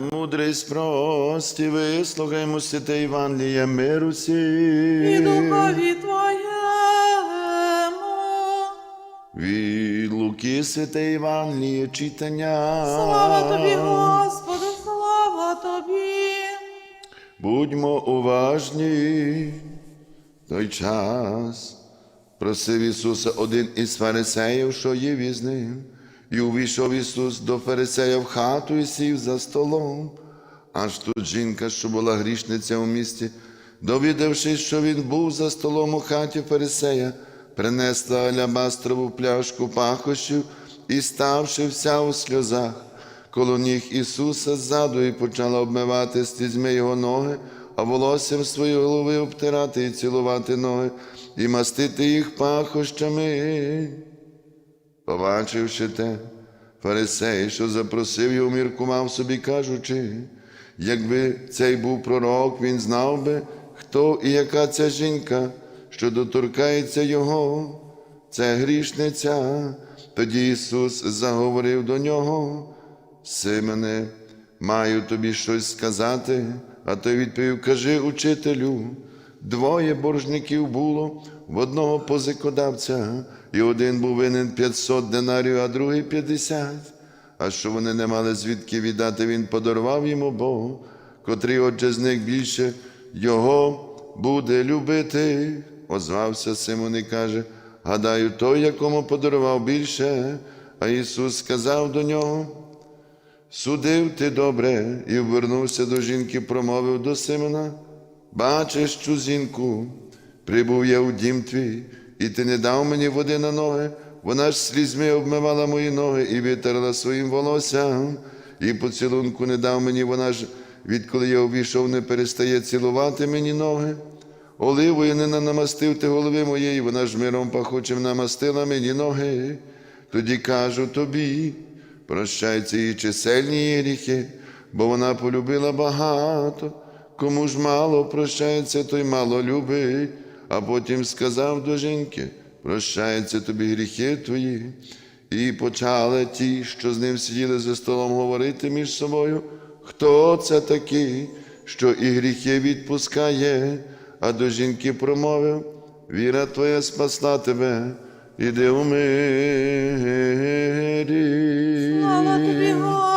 Мудрість прості, вислухаймо святе Євангеліє миру і сі. духові Твоєму. Від Луки святе Євангеліє читання. Слава Тобі, Господи, слава Тобі. Будьмо уважні. В той час просив Ісуса один із фарисеїв, що їв із ним. І увійшов Ісус до фарисея в хату і сів за столом. Аж тут жінка, що була грішниця у місті, довідавшись, що він був за столом у хаті фарисея, принесла алябастрову пляшку пахощів і, ставши вся у сльозах, коло ніг Ісуса ззаду і почала обмивати стізьми його ноги, а волоссям своєї голови обтирати і цілувати ноги, і мастити їх пахощами. Побачивши те, фарисей, що запросив його, міркував собі, кажучи, якби цей був пророк, він знав би, хто і яка ця жінка, що доторкається його, це грішниця. Тоді Ісус заговорив до нього, Симоне, маю тобі щось сказати, а той відповів, кажи учителю, двоє боржників було, в одного позикодавця, і один був винен 500 динарів, а другий 50. А що вони не мали звідки віддати, він подарував їм обох, котрий отже з них більше його буде любити. Озвався Симон і каже, гадаю, той, якому подарував більше. А Ісус сказав до нього, Судив ти добре, і ввернувся до жінки, промовив до Симона, бачиш цю жінку, прибув я у дім твій, і ти не дав мені води на ноги, вона ж слізьми обмивала мої ноги і витерла своїм волоссям, і поцілунку не дав мені, вона ж, відколи я увійшов, не перестає цілувати мені ноги. Оливою не намастив ти голови моєї, вона ж миром пахучим намастила мені ноги. Тоді кажу тобі, прощаються її чисельні гріхи, бо вона полюбила багато, кому ж мало прощається, той мало любить. А потім сказав до жінки, прощаються тобі гріхи твої. І почали ті, що з ним сиділи за столом, говорити між собою, хто це такий, що і гріхи відпускає, а до жінки промовив, віра твоя спасла тебе, іди у мирі. Слава Тобі.